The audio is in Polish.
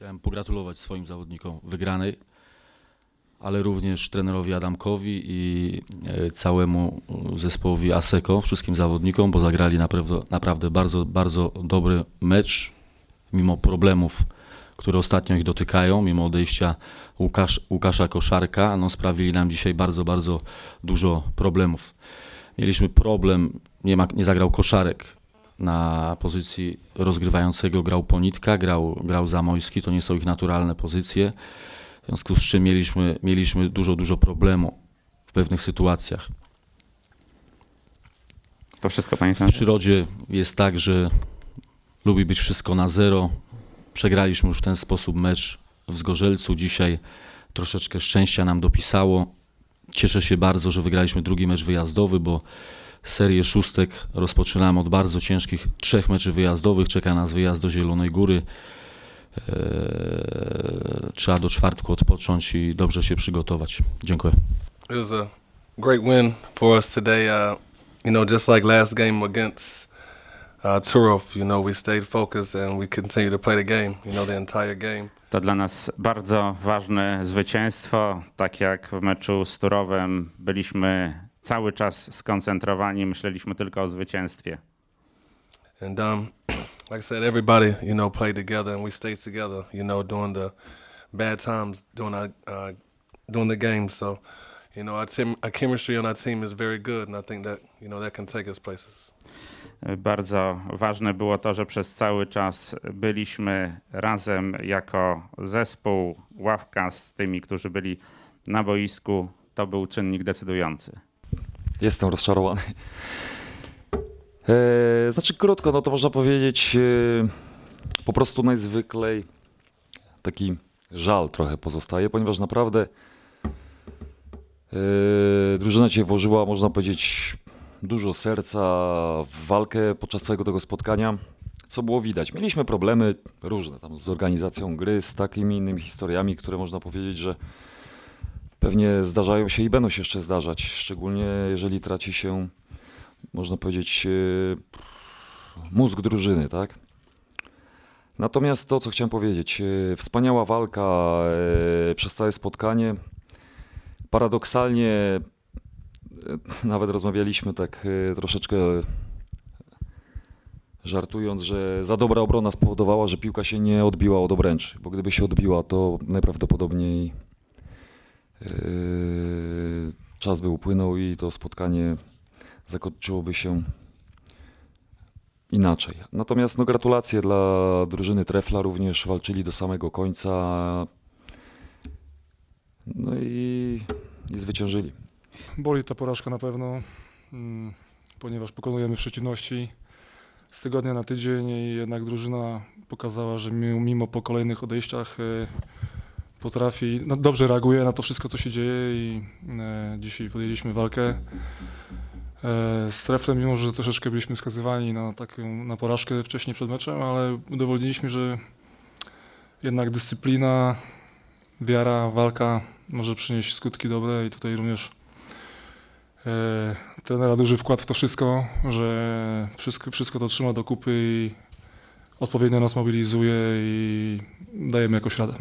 Chciałem pogratulować swoim zawodnikom wygranej, ale również trenerowi Adamkowi i e, całemu zespołowi ASECO, wszystkim zawodnikom, bo zagrali naprawdę, naprawdę bardzo, bardzo dobry mecz, mimo problemów, które ostatnio ich dotykają, mimo odejścia Łukasz, Łukasza Koszarka, no sprawili nam dzisiaj bardzo, bardzo dużo problemów. Mieliśmy problem, nie, ma, nie zagrał Koszarek, na pozycji rozgrywającego grał Ponitka, grał, grał Zamojski, to nie są ich naturalne pozycje, w związku z czym mieliśmy, mieliśmy dużo, dużo problemu w pewnych sytuacjach. To wszystko, panie W przyrodzie jest tak, że lubi być wszystko na zero. Przegraliśmy już w ten sposób mecz w Zgorzelcu. Dzisiaj troszeczkę szczęścia nam dopisało. Cieszę się bardzo, że wygraliśmy drugi mecz wyjazdowy, bo serię szóstek rozpoczynamy od bardzo ciężkich trzech meczy wyjazdowych. Czeka nas wyjazd do Zielonej Góry. Eee, trzeba do czwartku odpocząć i dobrze się przygotować. Dziękuję. It was a great win for us today. Uh, you know, just like last game against uh, Turov, you know, we stayed focused and we continued to play the game, you know, the entire game. To dla nas bardzo ważne zwycięstwo. Tak jak w meczu z Turowem byliśmy cały czas skoncentrowani, myśleliśmy tylko o zwycięstwie. And um, like I said, everybody, you know, played together and we stayed together, you know, during the bad times during our uh, during the game. So, you know, our team, our chemistry on our team is very good, and I think that you know that can take us places. Bardzo ważne było to, że przez cały czas byliśmy razem jako zespół, ławka z tymi, którzy byli na boisku. To był czynnik decydujący. Jestem rozczarowany. E, znaczy krótko, no to można powiedzieć e, po prostu najzwyklej taki żal trochę pozostaje, ponieważ naprawdę e, drużyna cię włożyła, można powiedzieć, dużo serca w walkę podczas całego tego spotkania, co było widać. Mieliśmy problemy różne tam z organizacją gry, z takimi innymi historiami, które można powiedzieć, że pewnie zdarzają się i będą się jeszcze zdarzać, szczególnie jeżeli traci się, można powiedzieć, e, mózg drużyny, tak? Natomiast to, co chciałem powiedzieć, e, wspaniała walka e, przez całe spotkanie. Paradoksalnie, nawet rozmawialiśmy tak troszeczkę żartując, że za dobra obrona spowodowała, że piłka się nie odbiła od obręczy, bo gdyby się odbiła, to najprawdopodobniej czas by upłynął i to spotkanie zakończyłoby się inaczej. Natomiast no, gratulacje dla drużyny Trefla, również walczyli do samego końca. No i, i zwyciężyli. Boli ta porażka na pewno, mm, ponieważ pokonujemy przeciwności z tygodnia na tydzień i jednak drużyna pokazała, że mi- mimo po kolejnych odejściach e, potrafi, no dobrze reaguje na to wszystko, co się dzieje i e, dzisiaj podjęliśmy walkę e, z Treflem, mimo że troszeczkę byliśmy skazywani na taką na porażkę wcześniej przed meczem, ale udowodniliśmy, że jednak dyscyplina, wiara, walka może przynieść skutki dobre i tutaj również E, trenera duży wkład w to wszystko, że wszystko, wszystko to trzyma do kupy i odpowiednio nas mobilizuje i dajemy jakoś radę.